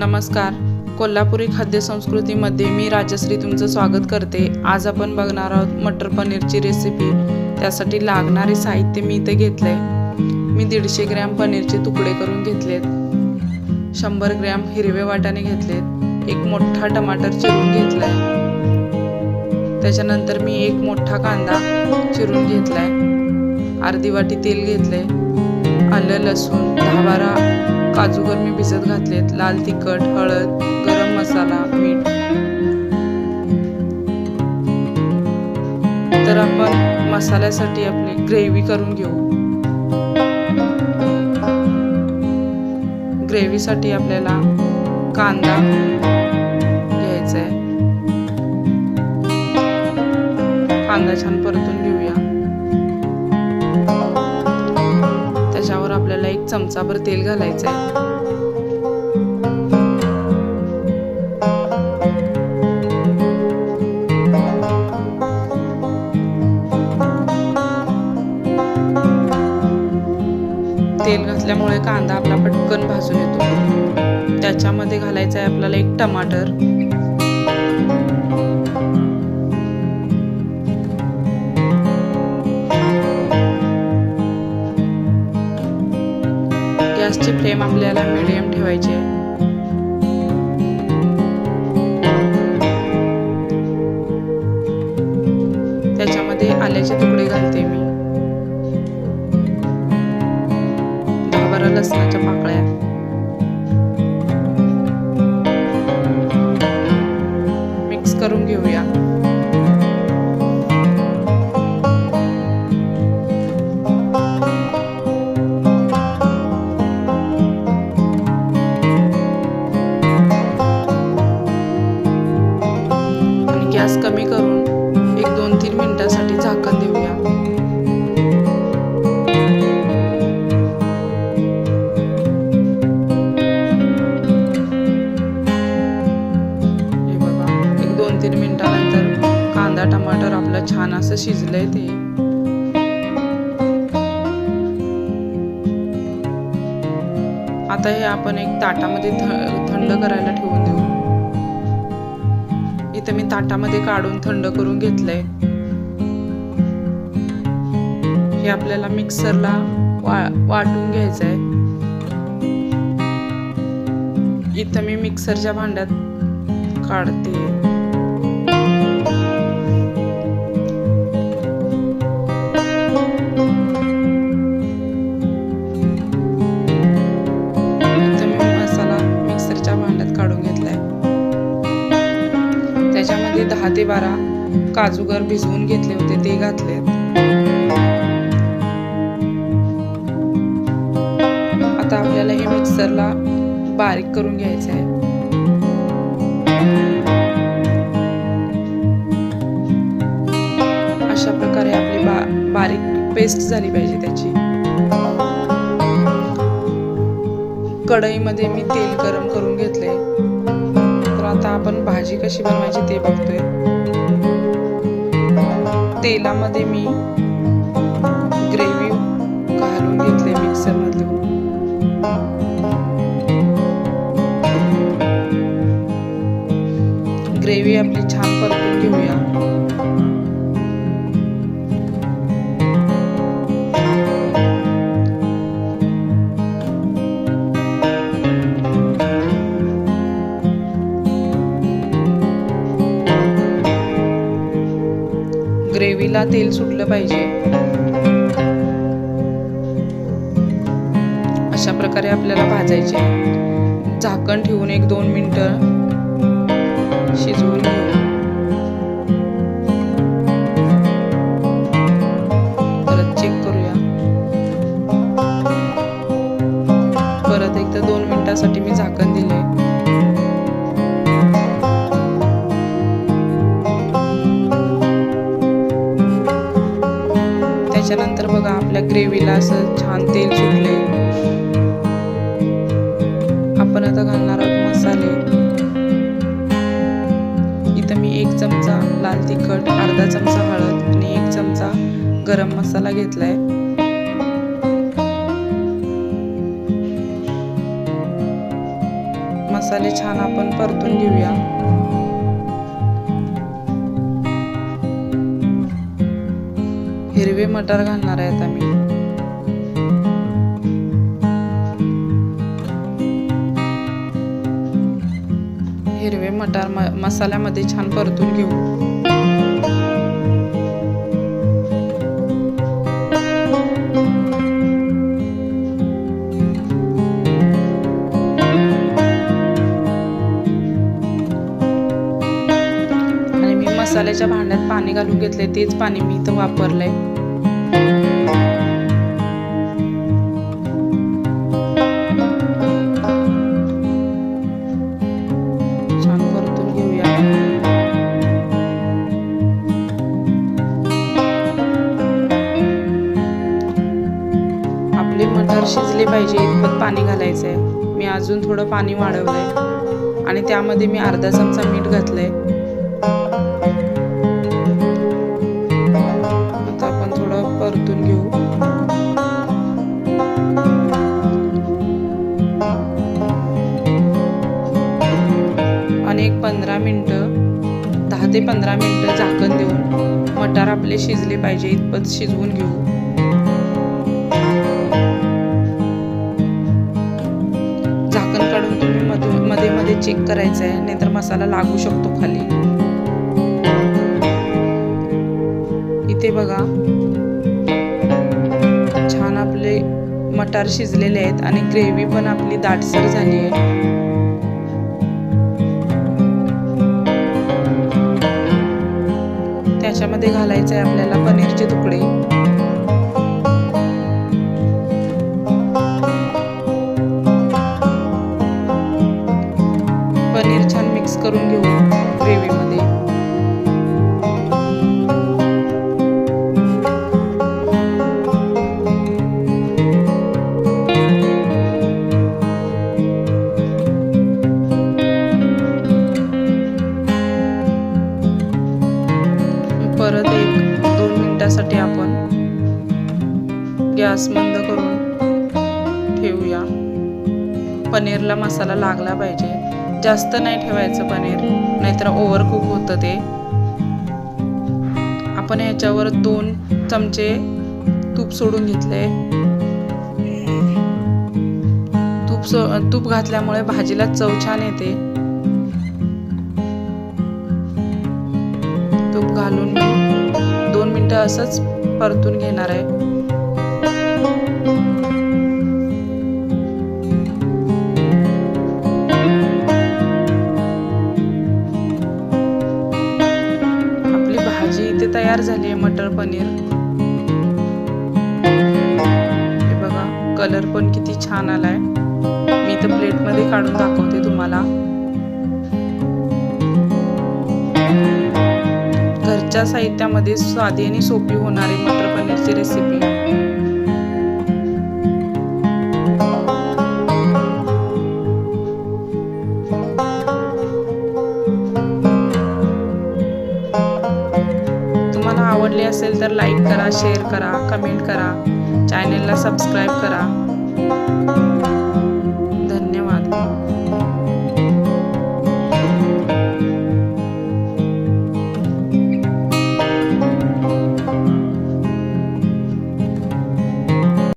नमस्कार. कोल्हापुरी खाद्यसंस्कृतीमध्ये मी राजश्री तुमचं स्वागत करते. आज आपण बघणार आहोत मटर पनीरची रेसिपी त्यासाठी लागणारे साहित्य मी इथे घेतले मी दीडशे ग्रॅम पनीरचे तुकडे करून घेतलेत. शंभर ग्रॅम हिरवे वाटाणे घेतलेत. एक मोठा टमाटर चिरून घेतलाय. त्याच्यानंतर मी एक मोठा कांदा चिरून घेतलाय. अर्धी वाटी तेल घेतलंय. आलं लसूण दहा बारा काजूगर मी भिजत घातलेत. लाल तिखट हळद गरम मसाला मीठ. तर आपण मसाल्यासाठी आपली ग्रेव्ही करून घेऊ. ग्रेव्हीसाठी आपल्याला कांदा घ्यायचा आहे कांदा छान परतून चमचाभर तेल घालायचं आहे तेल घातल्यामुळे कांदा आपला पटकन भाजून येतो. त्याच्यामध्ये घालायचं आहे आपल्याला एक टमाटर. गॅसची फ्लेम आपल्याला मिडियम ठेवायची आहे. त्याच्यामध्ये आल्याचे तुकडे घालते मी. दहा बारा लसणाच्या पाकळ्या. मिक्स करून घेऊया. कांदा टमाटर आपलं छान असं शिजलंय ते. आता हे आपण एक ताटामध्ये थ- थंड करायला ठेवून देऊ. इथं मी ताटामध्ये काढून थंड करून घेतलंय. हे आपल्याला मिक्सरला वा वाटून घ्यायचं आहे इथं मी मिक्सरच्या भांड्यात काढते. त्याच्यामध्ये दहा ते बारा काजूगर भिजवून घेतले होते ते घातले. आता आपल्याला हे मिक्सरला बारीक करून घ्यायचं आहे अशा प्रकारे आपली बा बारीक पेस्ट झाली पाहिजे त्याची. कढईमध्ये मी तेल गरम करून घेतले आता आपण भाजी कशी बनवायची ते बघतोय. तेलामध्ये मी ग्रेव्ही घालून घेतले मिक्सर मधून ग्रेव्ही आपली छान परतून घेऊया. ग्रेव्हीला तेल सुटलं पाहिजे. अशा प्रकारे आपल्याला भाजायचे. झाकण ठेवून एक दोन मिनटं शिजवून घेऊ. परत चेक करूया. परत एकदा दोन मिनिटासाठी मी झाकण दिले आपल्या ग्रेव्हीला असं छान तेल सुटले आपण आता घालणार आहोत मसाले. इथं मी एक चमचा लाल तिखट अर्धा चमचा हळद आणि एक चमचा गरम मसाला घेतलाय. मसाले छान आपण परतून घेऊया. हिरवे मटार घालणार आहेत आम्ही. हिरवे मटार म मसाल्यामध्ये छान परतून घेऊ. मी मसाल्याच्या भांड्यात पाणी घालून घेतले तेच पाणी मी इथं वापरलंय. मटार शिजले पाहिजे इतपत पाणी घालायचं आहे मी अजून थोडं पाणी वाढवलंय. आणि त्यामध्ये मी अर्धा चमचा मीठ घातलंय. आहे आपले शिजले पाहिजे इतपत शिजवून घेऊ. झाकण काढून तुम्ही मधून मध्ये मध्ये चेक करायचं आहे नाहीतर मसाला लागू शकतो खाली. इथे बघा. छान आपले मटार शिजलेले आहेत आणि ग्रेव्ही पण आपली दाटसर झाली आहे. त्याच्यामध्ये घालायचं आहे आपल्याला पनीरचे तुकडे. गॅस बंद करून ठेवूया. पनीरला मसाला लागला पाहिजे. जास्त नाही ठेवायचं पनीर नाहीतर ओव्हरकुक होतं ते. आपण ह्याच्यावर दोन चमचे तूप सोडून घेतले. तूप सो तूप घातल्यामुळे भाजीला चव छान येते. तूप घालून दोन मिनटं असंच परतून घेणार आहे. भाजी इथे तयार झाली आहे मटर पनीर. हे बघा कलर पण किती छान आलाय. मी इथं प्लेटमध्ये काढून दाखवते तुम्हाला. घरच्या साहित्यामध्ये स्वादी आणि सोपी होणारी मटर पनीरची रेसिपी असेल तर लाईक करा शेअर करा कमेंट करा. चॅनेलला सबस्क्राईब करा. धन्यवाद.